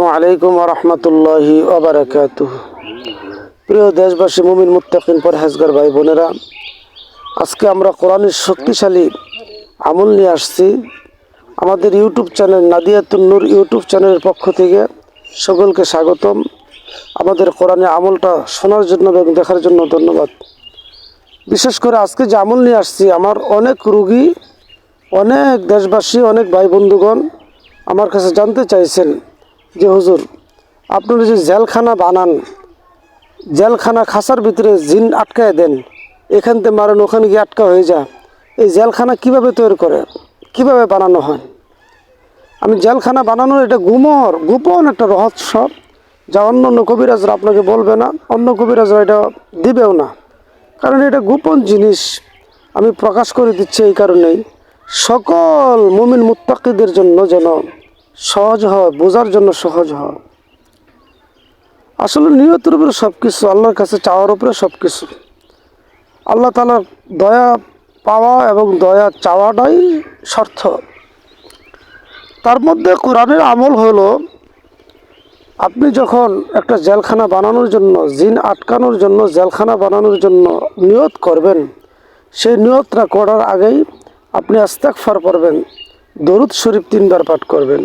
আসসালামু আলাইকুম রহমতুল্লাহি ওবরাকাত প্রিয় দেশবাসী, মুমিন মুত্তাকিন, পরহেজগার ভাই আজকে আমরা কোরআনের শক্তিশালী আমল নিয়ে আসছি। আমাদের YouTube channel Nadiyatun Noor YouTube চ্যানেলের পক্ষ থেকে সকলকে স্বাগতম। আমাদের কোরআনের আমলটা শোনার জন্য এবং দেখার জন্য ধন্যবাদ। বিশেষ করে আজকে যে আমল নিয়ে আসছি, আমার অনেক রুগী, অনেক দেশবাসী, অনেক ভাই বন্ধুগণ আমার কাছে জানতে চাইছেন যে হুজুর, আপনারা যে জেলখানা বানান, জেলখানা খাসার ভিতরে জিন আটকায় দেন, এখান থেকে মারেন, ওখানে গিয়ে আটকা হয়ে যায়। এই জেলখানা কীভাবে তৈরি করে? কীভাবে বানানো হয়? আমি জেলখানা বানানোর এটা গুমর, গোপন একটা রহস্য, যা অন্য অন্য কবিরাজরা আপনাকে বলবে না, অন্য কবিরাজরা এটা দিবেও না। কারণ এটা গোপন জিনিস, আমি প্রকাশ করে দিচ্ছি এই কারণেই। সকল মুমিন মুত্তাকিদের জন্য যেন সহজ হয়, বোঝার জন্য সহজ হয়। আসলে নিয়তের উপরে সব কিছু আল্লাহর কাছে চাওয়ার উপরে সব কিছু আল্লাহ তালার দয়া পাওয়া এবং দয়া চাওয়াটাই স্বার্থ। তার মধ্যে কোরআনের আমল হলো, আপনি যখন একটা জেলখানা বানানোর জন্য, জিন আটকানোর জন্য, জেলখানা বানানোর জন্য নিয়ত করবেন, সেই নিয়তটা করার আগেই আপনি আস্তাক ফার পড়বেন, দরুদ শরীফ তিনবার পাঠ করবেন।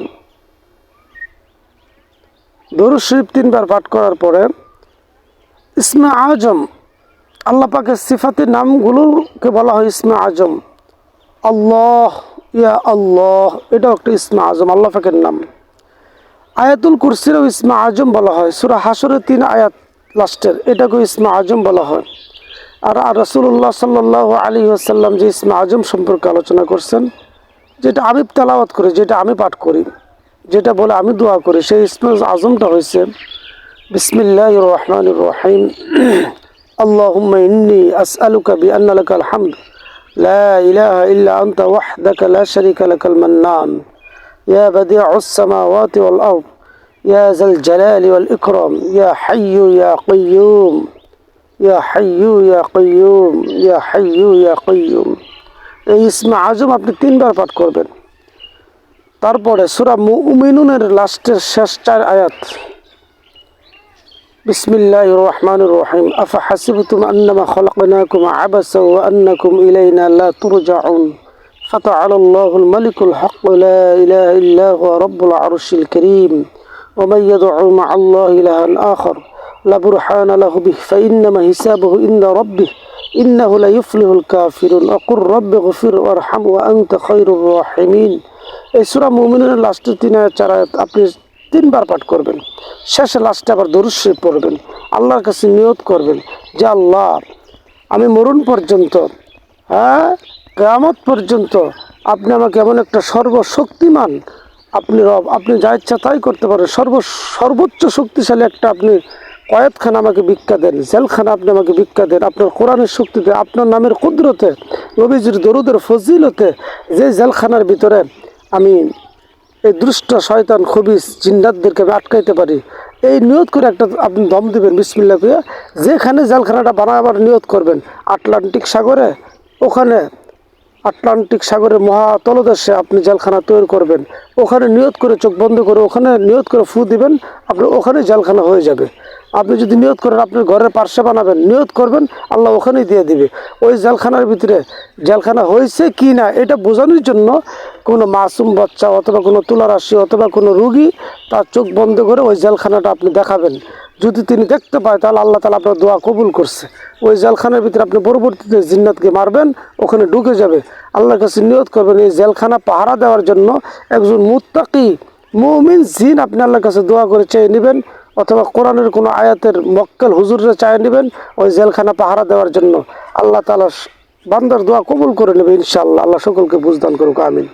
দরুদ শরীফ তিনবার পাঠ করার পরে, ইসমা আজম, আল্লাহ পাকের সিফাতের নামগুলোকে বলা হয় ইসমা আজম। আল্লাহ, ইয়া আল্লাহ, এটাও একটা ইসমা আজম, আল্লাহ পাকের নাম। আয়াতুল কুরসিরও ইসমা আজম বলা হয়। সুরা হাসরের তিন আয়াত লাস্টের, এটাকেও ইসমা আজম বলা হয়। আর রসুল্লাহ সাল্লাহ আলী আসাল্লাম যে ইসমা আজম সম্পর্কে আলোচনা করছেন, যেটা আমি তেলাওয়াত করি, যেটা আমি পাঠ করি। যেটা বলে আমি দোয়া করি সেই ইসমা আজমটা হয়েছে বিসমিল্লাহ রহমান রহিম اللهم إني أسألك بأن لك الحمد لا إله إلا أنت وحدك لا شريك لك المنان يا بديع السماوات والأرض يا ذا الجلال والإكرام يا حي يا قيوم يا حي يا قيوم يا حي يا قيوم এই ইসমা আজম আপনি তিনবার পাঠ করবেন তারপরে সুরা মুমিনুনের লাস্টের শেষ চার আয়াত بسم الله الرحمن الرحيم أفحسبتم أنما خلقناكم عبثا وأنكم إلينا لا ترجعون فتعالى الله الملك الحق لا إله إلا هو رب العرش الكريم ومن يدعو مع الله إلها آخر لا برهان له به فإنما حسابه عند ربه إنه لا يفلح الكافرون وقل رب اغفر وارحم وأنت خير الراحمين এই সুরা মুমিনের লাস্টের তিন চার আপনি তিনবার পাঠ করবেন, শেষে লাস্টে আবার দরুশ্রী পড়বেন, আল্লাহর কাছে নিয়ত করবেন যে আল্লাহ, আমি মরণ পর্যন্ত হ্যাঁ কেয়ামত পর্যন্ত আপনি আমাকে এমন একটা সর্বশক্তিমান, আপনি রব, আপনি যা ইচ্ছা তাই করতে পারেন, সর্ব, সর্বোচ্চ শক্তিশালী একটা আপনি কয়েতখানা আমাকে ভিক্ষা দেন, জেলখানা আপনি আমাকে ভিক্ষা দেন, আপনার কোরআনের শক্তিতে, আপনার নামের কুদরতে, নবীজির দরুদের ফজিলতে, যে জেলখানার ভিতরে আমি এই দুষ্ট শয়তান খবিস জিন্নাতদেরকে আমি আটকাইতে পারি। এই নিয়ত করে একটা আপনি দম দেবেন বিসমিল্লা করে যেখানে জেলখানাটা বানাবার নিয়ত করবেন। আটলান্টিক সাগরে, ওখানে আটলান্টিক সাগরের মহা তলদেশে আপনি জেলখানা তৈরি করবেন। ওখানে নিয়ত করে চোখ বন্ধ করে, ওখানে নিয়ত করে ফু দিবেন, আপনি ওখানে জেলখানা হয়ে যাবে। আপনি যদি নিয়ত করেন, আপনি ঘরের পার্শ্বে বানাবেন, নিয়ত করবেন, আল্লাহ ওখানেই দিয়ে দিবে। ওই জেলখানার ভিতরে জেলখানা হয়েছে কি না, এটা বোঝানোর জন্য কোনো মাসুম বাচ্চা অথবা কোনো তুলারাশি অথবা কোনো রুগী তার চোখ বন্ধ করে ওই জেলখানাটা আপনি দেখাবেন। যদি তিনি দেখতে পায়, তাহলে আল্লাহ তালা আপনার দোয়া কবুল করছে। ওই জেলখানার ভিতরে আপনি পরবর্তীতে জিন্নাতকে মারবেন, ওখানে ঢুকে যাবে। আল্লাহর কাছে নিয়ত করবেন, এই জেলখানা পাহারা দেওয়ার জন্য একজন মুত্তাকি মুমিন জিন আপনি আল্লাহর কাছে দোয়া করে চেয়ে নেবেন। অথবা কোরআনের কোনো আয়াতের মক্কেল হুজুরে চায় নেবেন ওই জেলখানা পাহারা দেওয়ার জন্য। আল্লাহ তালা বান্দার দোয়া কবুল করে নেবে ইনশাল্লাহ আল্লাহ সকলকে বুঝদান করুক, আমিন।